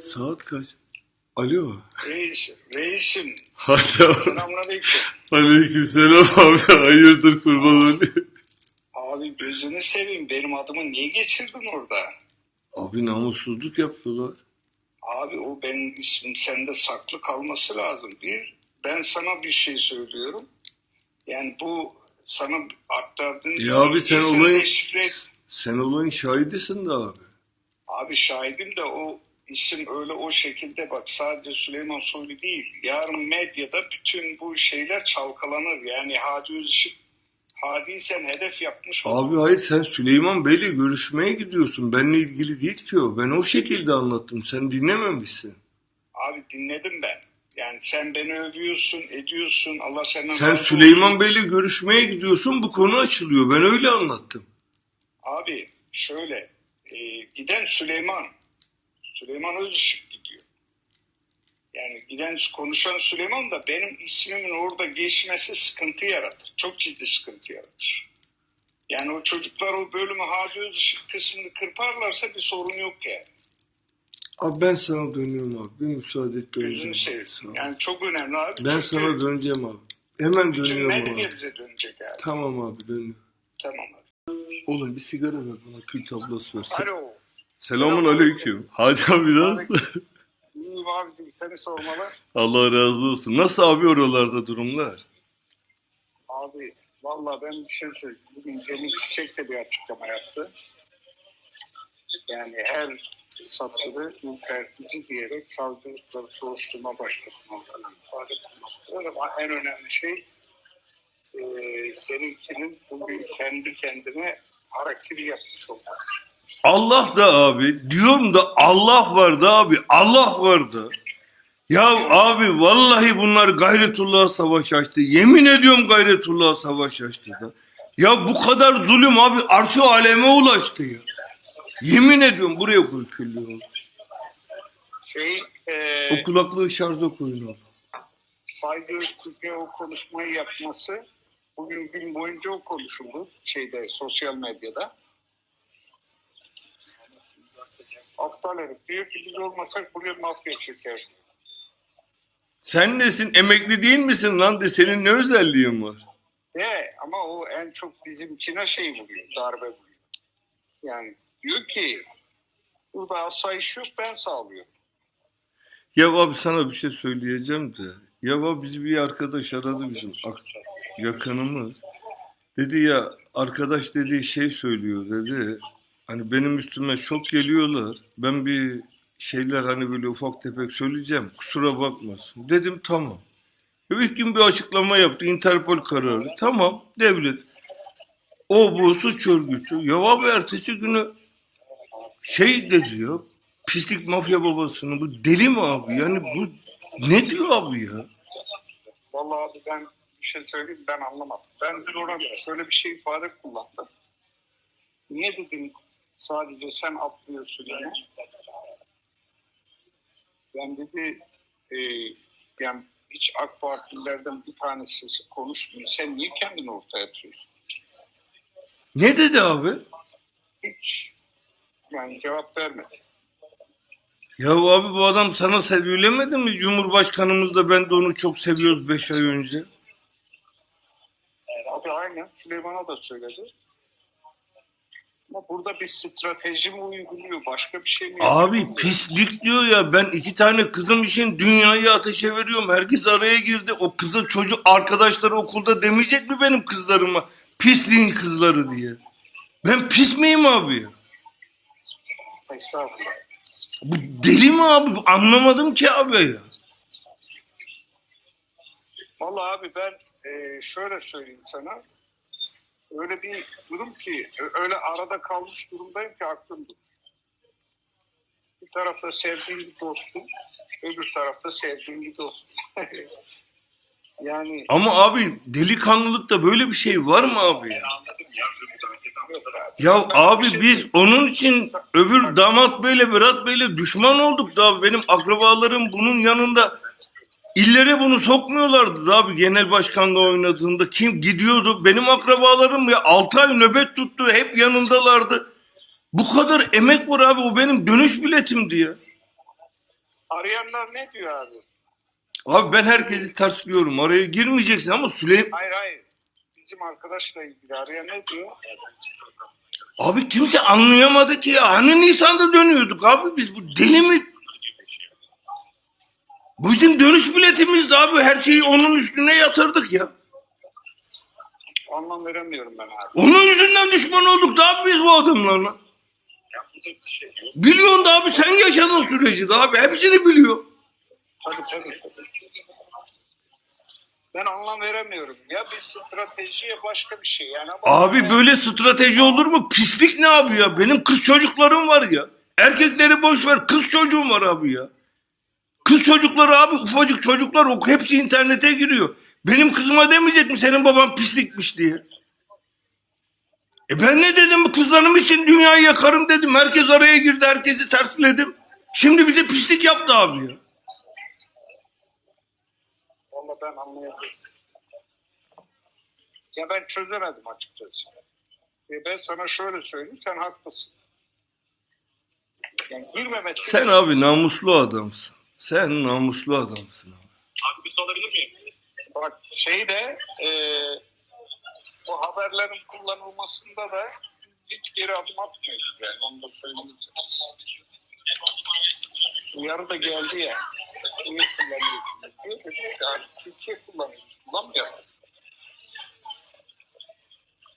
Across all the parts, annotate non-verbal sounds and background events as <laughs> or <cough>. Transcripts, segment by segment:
Saat kaç? Alo. Reis, reisim. Selamünaleyküm. Aleyküm selam abi. Hayırdır kurban olayım. Abi gözünü seveyim. Benim adımı niye geçirdin orada? Abi namussuzluk yapıyorlar. Abi o benim ismim sende saklı kalması lazım. Bir, ben sana bir şey söylüyorum. Yani bu sana aktardığın... Ya abi sen olayın-. Sen olayın şahidisin de abi. Abi şahidim de o isim öyle o şekilde bak sadece Süleyman Soylu değil. Yarın medyada bütün bu şeyler çalkalanır. Yani Hadi Özışık Hadi'yi sen hedef yapmış oldun. Abi hayır sen Süleyman Bey'le görüşmeye gidiyorsun. Benle ilgili değil ki o. Ben o şekilde anlattım. Sen dinlememişsin. Abi dinledim ben. Yani sen beni övüyorsun, ediyorsun. Allah senden Sen Süleyman. Bey'le görüşmeye gidiyorsun. Bu konu açılıyor. Ben öyle anlattım. Abi şöyle e, giden Süleyman. Süleyman Özışık gidiyor. Yani giden konuşan Süleyman da benim ismimin orada geçmesi sıkıntı yaratır. Çok ciddi sıkıntı yaratır. Yani o çocuklar o bölümü Hadi Özışık kısmını kırparlarsa bir sorun yok yani. Abi ben sana dönüyorum abi. Bir müsaade et döneceğim. Gözünü seveyim. Yani çok önemli abi. Ben Çünkü sana döneceğim abi. Hemen bütün dönüyorum abi. bize dönecek abi. Tamam abi dönüyorum. Tamam abi. Oğlum bir sigara ver bana kül tablası ver. Se- Alo. Selamun aleyküm. Hadi abi nasıl? İyiyim abicim seni sormalar. Allah razı olsun. Nasıl abi oralarda durumlar? Abi vallahi ben bir şey söyleyeyim. Bugün Cemil Çiçek de bir açıklama yaptı. Yani her satırı ürpertici diyerek savcılıkları soruşturma başlatmaları ifade. Ama en önemli şey e, seninkinin bugün kendi kendine hareketi yapmış olması. Allah da abi diyorum da Allah vardı abi Allah vardı. Ya abi vallahi bunlar gayretullah'a savaş açtı. Yemin ediyorum gayretullah'a savaş açtı da. Ya bu kadar zulüm abi arşı aleme ulaştı ya. Yemin ediyorum buraya küllüğünü. Şey, e, O kulaklığı şarja koyun abi. Fayda Öztürk'e o konuşmayı yapması bugün gün boyunca o konuşuldu şeyde sosyal medyada. Aptal herif diyor ki biz olmasak buraya mafya çeker. Sen nesin emekli değil misin lan de senin ne özelliğin var? De ama o en çok bizimkine şey vuruyor, darbe vuruyor. Yani diyor ki burada asayiş yok ben sağlıyorum. Ya abi sana bir şey söyleyeceğim de. Ya abi bizi bir arkadaş aradı bizim ak- yakınımız. Dedi ya arkadaş dediği şey söylüyor dedi. Hani benim üstüme çok geliyorlar. Ben bir şeyler hani böyle ufak tefek söyleyeceğim. Kusura bakmasın. Dedim tamam. İlk gün bir açıklama yaptı. Interpol kararı. Tamam devlet. O bu suç örgütü. Ya abi ertesi günü şey dedi ya pislik mafya babasını bu deli mi abi? Yani bu ne diyor abi ya? Vallahi abi ben bir şey söyleyeyim ben anlamadım. Ben dün ona şöyle bir şey ifade kullandım. Niye dedim sadece sen atlıyorsun yani? Ben dedi e, yani hiç AK Partililerden bir tanesi konuşmuyor. Sen niye kendini ortaya atıyorsun? Ne dedi abi? Hiç yani cevap vermedi. Ya abi bu adam sana söylemedi mi? Cumhurbaşkanımız da ben de onu çok seviyoruz 5 ay önce. Abi aynen Süleyman'a da söyledi. Ama burada bir strateji mi uyguluyor? Başka bir şey mi Abi yapıyor? pislik diyor ya ben iki tane kızım için dünyayı ateşe veriyorum. Herkes araya girdi. O kızı çocuk arkadaşları okulda demeyecek mi benim kızlarıma? Pisliğin kızları diye. Ben pis miyim abi? Estağfurullah. Bu deli mi abi? Anlamadım ki abi ya. Vallahi abi ben e, şöyle söyleyeyim sana. Öyle bir durum ki öyle arada kalmış durumdayım ki aklım durur. Bir tarafta sevdiğim bir dostum, öbür tarafta sevdiğim bir dostum. <laughs> yani Ama abi delikanlılıkta böyle bir şey var mı abi ya? Ya abi şey biz onun için öbür damat beyle Berat beyle düşman olduk da benim akrabalarım bunun yanında illere bunu sokmuyorlardı abi genel başkanla oynadığında kim gidiyordu benim akrabalarım ya 6 ay nöbet tuttu hep yanındalardı. Bu kadar emek var abi o benim dönüş biletimdi ya. Arayanlar ne diyor abi? Abi ben herkesi tersliyorum. Araya girmeyeceksin ama Süleyman... Hayır hayır. Bizim arkadaşla ilgili arayan ne diyor? Abi kimse anlayamadı ki ya. Hani Nisan'da dönüyorduk abi biz. Bu deli mi? Bu bizim dönüş biletimizdi abi. Her şeyi onun üstüne yatırdık ya. Anlam veremiyorum ben abi. Onun yüzünden düşman olduk da abi biz bu adamlarla. Biliyorsun da abi sen yaşadın süreci de abi. Hepsini biliyor. Tabii tabii. Ben anlam veremiyorum. Ya bir stratejiye başka bir şey. Yani Abi böyle strateji olur mu? Pislik ne abi ya? Benim kız çocuklarım var ya. Erkekleri boş ver. Kız çocuğum var abi ya. Kız çocukları abi ufacık çocuklar o hepsi internete giriyor. Benim kızıma demeyecek mi senin baban pislikmiş diye. E ben ne dedim bu kızlarım için dünyayı yakarım dedim. Herkes araya girdi herkesi tersledim. Şimdi bize pislik yaptı abi ya. Vallahi ben anlayamıyorum. Ya ben çözemedim açıkçası. E ben sana şöyle söyleyeyim, sen haklısın. Yani girmemesi... Sen abi namuslu adamsın. Sen namuslu adamsın abi. Abi bir sorabilir miyim? Bak şey de e, bu haberlerin kullanılmasında da hiç geri adım atmıyoruz yani onu da söyleyeyim. Uyarı da geldi ya. Kimi kullanıyorsunuz diyor. Dedik ki Türkiye kullanıyoruz. Kullanmayalım.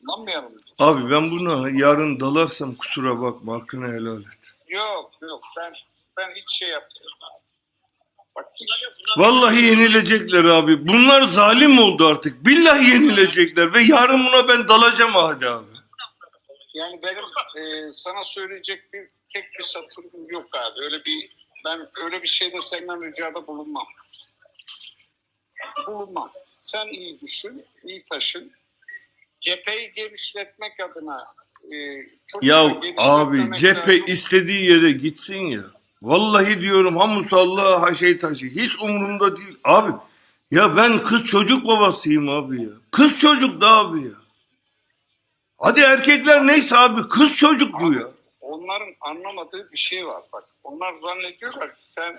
Kullanmayalım. Abi ben buna yarın dalarsam kusura bakma hakkını helal et. Yok yok ben ben hiç şey yapmıyorum. Vallahi yenilecekler abi. Bunlar zalim oldu artık. Billahi yenilecekler ve yarın buna ben dalacağım hadi abi. Yani benim e, sana söyleyecek bir tek bir satırım yok abi. Öyle bir ben öyle bir şeyde senden ricada bulunmam. Bulunmam. Sen iyi düşün, iyi taşın. Cepheyi genişletmek adına e, Ya abi cephe lazım. istediği yere gitsin ya. Vallahi diyorum ha şey taşı. Hiç umurumda değil. Abi ya ben kız çocuk babasıyım abi ya. Kız çocuk da abi ya. Hadi erkekler neyse abi kız çocuk bu ya. Onların anlamadığı bir şey var bak. Onlar zannediyorlar ki sen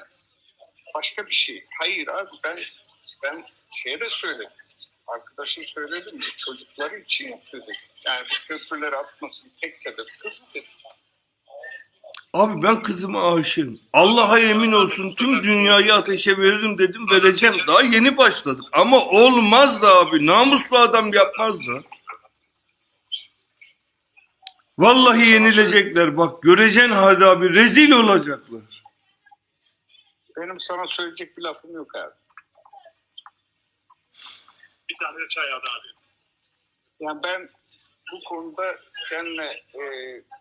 başka bir şey. Hayır abi ben ben şeye de söyledim. Arkadaşım söyledim ya, çocukları için yapıyor dedim. Yani bu köprüleri atmasın tek sebep kız dedim. Abi ben kızıma aşığım. Allah'a yemin olsun tüm dünyayı ateşe veririm dedim vereceğim. Daha yeni başladık. Ama olmaz da abi. Namuslu adam yapmaz da. Vallahi yenilecekler. Bak göreceksin hadi abi. Rezil olacaklar. Benim sana söyleyecek bir lafım yok abi. Bir tane çay aldı abi. Yani ben bu konuda seninle e,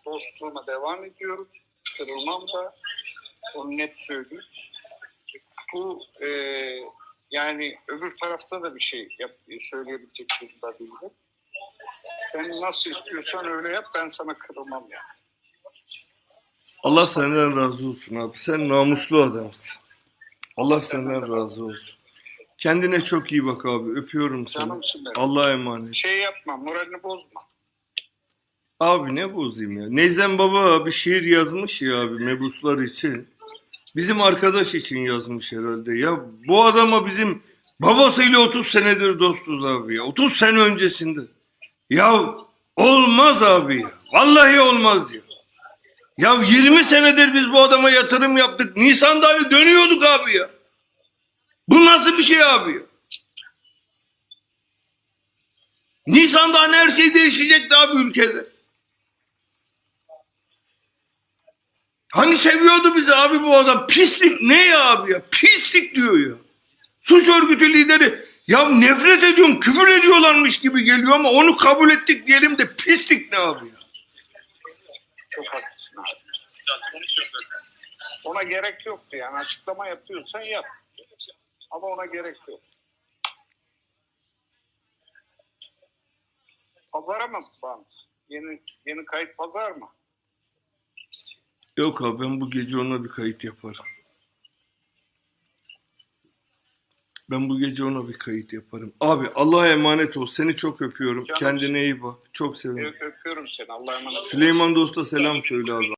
dostluğuma devam ediyorum. Kırılmam da. Onu net söyleyeyim. Bu e, yani öbür tarafta da bir şey yap, söyleyebilecek durumda değilim. Sen nasıl istiyorsan öyle yap ben sana kırılmam yani. Allah senden razı olsun abi. Sen namuslu adamsın. Allah senden razı olsun. Kendine çok iyi bak abi. Öpüyorum seni. Canımsın benim. Allah'a emanet. Şey yapma moralini bozma. Abi ne bozayım ya. Neyzen Baba bir şiir yazmış ya abi mebuslar için. Bizim arkadaş için yazmış herhalde. Ya bu adama bizim babasıyla 30 senedir dostuz abi ya. 30 sene öncesinde. Ya olmaz abi ya. Vallahi olmaz ya. Ya 20 senedir biz bu adama yatırım yaptık. Nisan'da hani dönüyorduk abi ya. Bu nasıl bir şey abi ya? Nisan'da hani her şey değişecekti abi ülkede. Hani seviyordu bizi abi bu adam. Pislik ne ya abi ya? Pislik diyor ya. Suç örgütü lideri. Ya nefret ediyorum, küfür ediyorlarmış gibi geliyor ama onu kabul ettik diyelim de pislik ne abi ya? Çok haklısın abi. Ona gerek yoktu yani açıklama yapıyorsan yap. Ama ona gerek yok. Pazara mı bant? Yeni, yeni kayıt pazar mı? Yok abi ben bu gece ona bir kayıt yaparım. Ben bu gece ona bir kayıt yaparım. Abi Allah'a emanet ol. Seni çok öpüyorum. Canım. Kendine iyi bak. Çok seviyorum. Öpüyorum seni. Allah'a emanet ol. Süleyman Dost'a selam söyle abi.